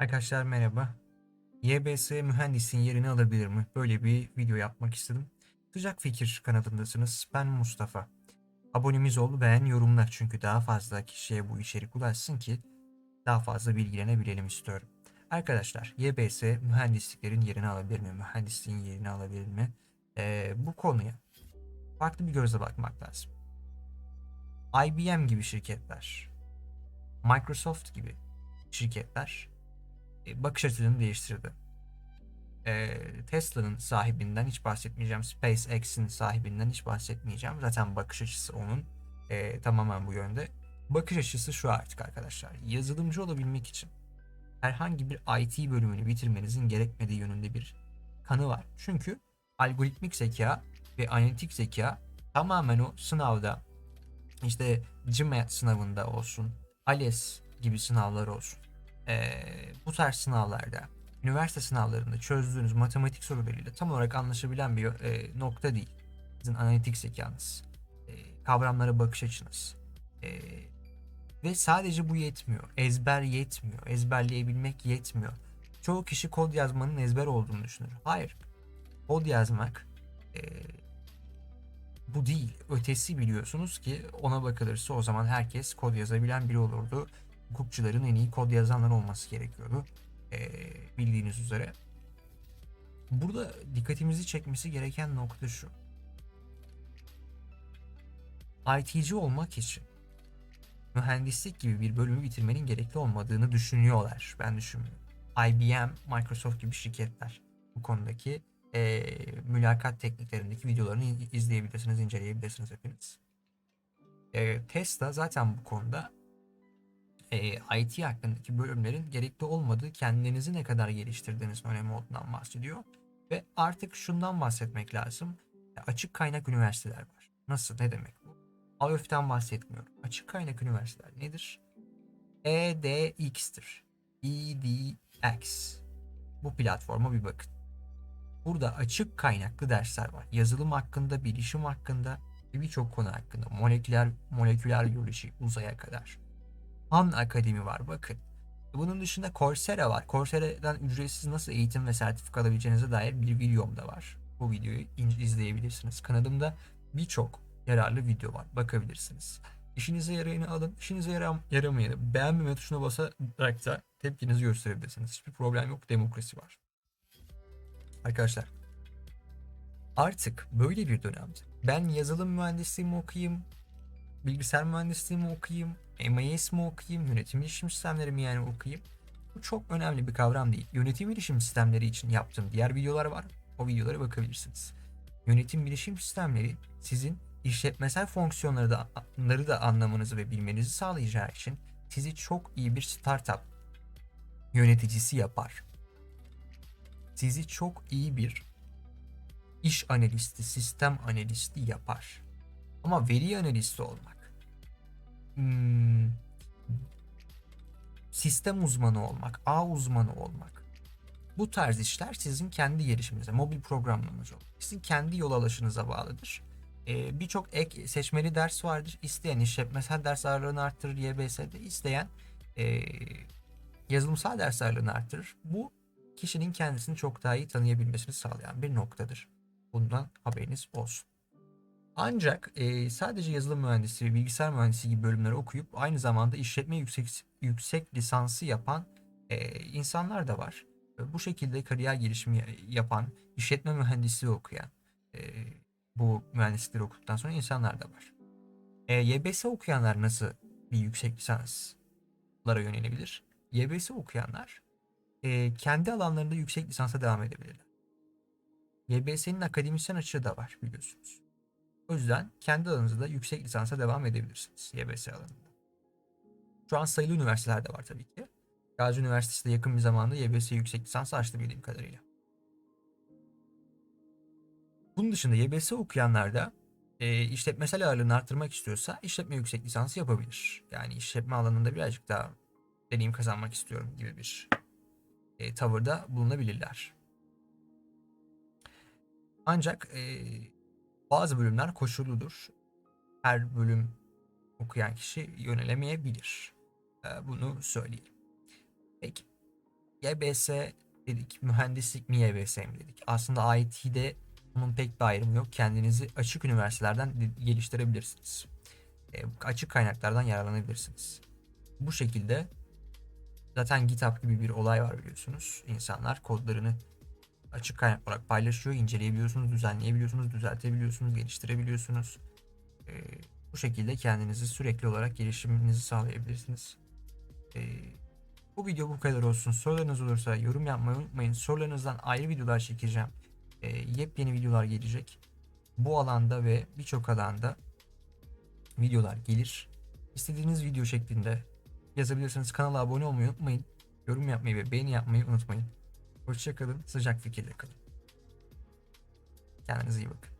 Arkadaşlar merhaba. YBS mühendisin yerini alabilir mi? Böyle bir video yapmak istedim. Sıcak Fikir kanalındasınız. Ben Mustafa. Abonemiz ol, beğen, yorumla çünkü daha fazla kişiye bu içerik ulaşsın ki daha fazla bilgilenebilelim istiyorum. Arkadaşlar YBS mühendisliklerin yerini alabilir mi? Mühendisliğin yerini alabilir mi? Ee, bu konuya farklı bir gözle bakmak lazım. IBM gibi şirketler, Microsoft gibi şirketler bakış açılarını değiştirdi. E, Tesla'nın sahibinden hiç bahsetmeyeceğim. SpaceX'in sahibinden hiç bahsetmeyeceğim. Zaten bakış açısı onun e, tamamen bu yönde. Bakış açısı şu artık arkadaşlar. Yazılımcı olabilmek için herhangi bir IT bölümünü bitirmenizin gerekmediği yönünde bir kanı var. Çünkü algoritmik zeka ve analitik zeka tamamen o sınavda işte GMAT sınavında olsun, ALES gibi sınavlar olsun e, bu tarz sınavlarda, üniversite sınavlarında çözdüğünüz matematik sorularıyla tam olarak anlaşabilen bir e, nokta değil. Sizin analitik zekanız, e, kavramlara bakış açınız. E, ve sadece bu yetmiyor. Ezber yetmiyor. Ezberleyebilmek yetmiyor. Çoğu kişi kod yazmanın ezber olduğunu düşünür. Hayır. Kod yazmak e, bu değil. Ötesi biliyorsunuz ki ona bakılırsa o zaman herkes kod yazabilen biri olurdu hukukçuların en iyi kod yazanlar olması gerekiyordu. Ee, bildiğiniz üzere. Burada dikkatimizi çekmesi gereken nokta şu. IT'ci olmak için mühendislik gibi bir bölümü bitirmenin gerekli olmadığını düşünüyorlar. Ben düşünmüyorum. IBM, Microsoft gibi şirketler bu konudaki e, mülakat tekniklerindeki videolarını izleyebilirsiniz, inceleyebilirsiniz hepiniz. E, Tesla zaten bu konuda e, IT hakkındaki bölümlerin gerekli olmadığı kendinizi ne kadar geliştirdiğiniz önemli olduğundan bahsediyor. Ve artık şundan bahsetmek lazım. Açık kaynak üniversiteler var. Nasıl? Ne demek bu? AÖF'ten bahsetmiyorum. Açık kaynak üniversiteler nedir? EDX'tir. EDX. Bu platforma bir bakın. Burada açık kaynaklı dersler var. Yazılım hakkında, bilişim hakkında ve birçok konu hakkında. Moleküler, moleküler biyoloji uzaya kadar. Han Akademi var bakın. Bunun dışında Coursera var. Coursera'dan ücretsiz nasıl eğitim ve sertifika alabileceğinize dair bir videom da var. Bu videoyu izleyebilirsiniz. Kanalımda birçok yararlı video var. Bakabilirsiniz. İşinize yarayını alın. İşinize yaram yaramayanı beğenmeme tuşuna basarak da tepkinizi gösterebilirsiniz. Hiçbir problem yok. Demokrasi var. Arkadaşlar artık böyle bir dönemde ben yazılım mühendisliğimi okuyayım, bilgisayar mühendisliğimi okuyayım, MIS mi okuyayım, yönetim bilişim sistemleri mi yani okuyayım? Bu çok önemli bir kavram değil. Yönetim bilişim sistemleri için yaptığım diğer videolar var. O videolara bakabilirsiniz. Yönetim bilişim sistemleri sizin işletmesel fonksiyonları da, da anlamanızı ve bilmenizi sağlayacağı için sizi çok iyi bir startup yöneticisi yapar. Sizi çok iyi bir iş analisti, sistem analisti yapar. Ama veri analisti olmak hmm, sistem uzmanı olmak, ağ uzmanı olmak. Bu tarz işler sizin kendi gelişiminize, mobil programlamanız olur. Sizin kendi yol alışınıza bağlıdır. Ee, Birçok ek seçmeli ders vardır. İsteyen işletmesel ders ağırlığını arttırır YBS'de. isteyen e, yazılımsal ders ağırlığını arttırır. Bu kişinin kendisini çok daha iyi tanıyabilmesini sağlayan bir noktadır. Bundan haberiniz olsun. Ancak e, sadece yazılım mühendisi ve bilgisayar mühendisi gibi bölümleri okuyup aynı zamanda işletme yüksek yüksek lisansı yapan e, insanlar da var. E, bu şekilde kariyer gelişimi yapan, işletme mühendisliği okuyan, e, bu mühendislikleri okuduktan sonra insanlar da var. E, YBS okuyanlar nasıl bir yüksek lisanslara yönelebilir? YBS okuyanlar e, kendi alanlarında yüksek lisansa devam edebilirler. YBS'nin akademisyen açığı da var biliyorsunuz. O yüzden kendi alanınızda yüksek lisansa devam edebilirsiniz YBS alanında. Şu an sayılı üniversiteler de var tabii ki. Gazi Üniversitesi de yakın bir zamanda YBS yüksek lisans açtı bildiğim kadarıyla. Bunun dışında YBS okuyanlar da e, işletmesel ağırlığını arttırmak istiyorsa işletme yüksek lisansı yapabilir. Yani işletme alanında birazcık daha deneyim kazanmak istiyorum gibi bir e, tavırda bulunabilirler. Ancak e, bazı bölümler koşulludur. Her bölüm okuyan kişi yönelemeyebilir. Ee, bunu söyleyelim. Peki. YBS dedik, mühendislik mi YBS mi dedik. Aslında IT'de bunun pek bir ayrımı yok. Kendinizi açık üniversitelerden de- geliştirebilirsiniz. E, açık kaynaklardan yararlanabilirsiniz. Bu şekilde zaten GitHub gibi bir olay var biliyorsunuz. İnsanlar kodlarını açık kaynak olarak paylaşıyor, inceleyebiliyorsunuz, düzenleyebiliyorsunuz, düzeltebiliyorsunuz, geliştirebiliyorsunuz. E, bu şekilde kendinizi sürekli olarak gelişiminizi sağlayabilirsiniz. E, bu video bu kadar olsun. Sorularınız olursa yorum yapmayı unutmayın. Sorularınızdan ayrı videolar çekeceğim. E, yepyeni videolar gelecek. Bu alanda ve birçok alanda videolar gelir. İstediğiniz video şeklinde yazabilirsiniz. Kanala abone olmayı unutmayın. Yorum yapmayı ve beğeni yapmayı unutmayın. Hoşçakalın. Sıcak fikirle kalın. Kendinize iyi bakın.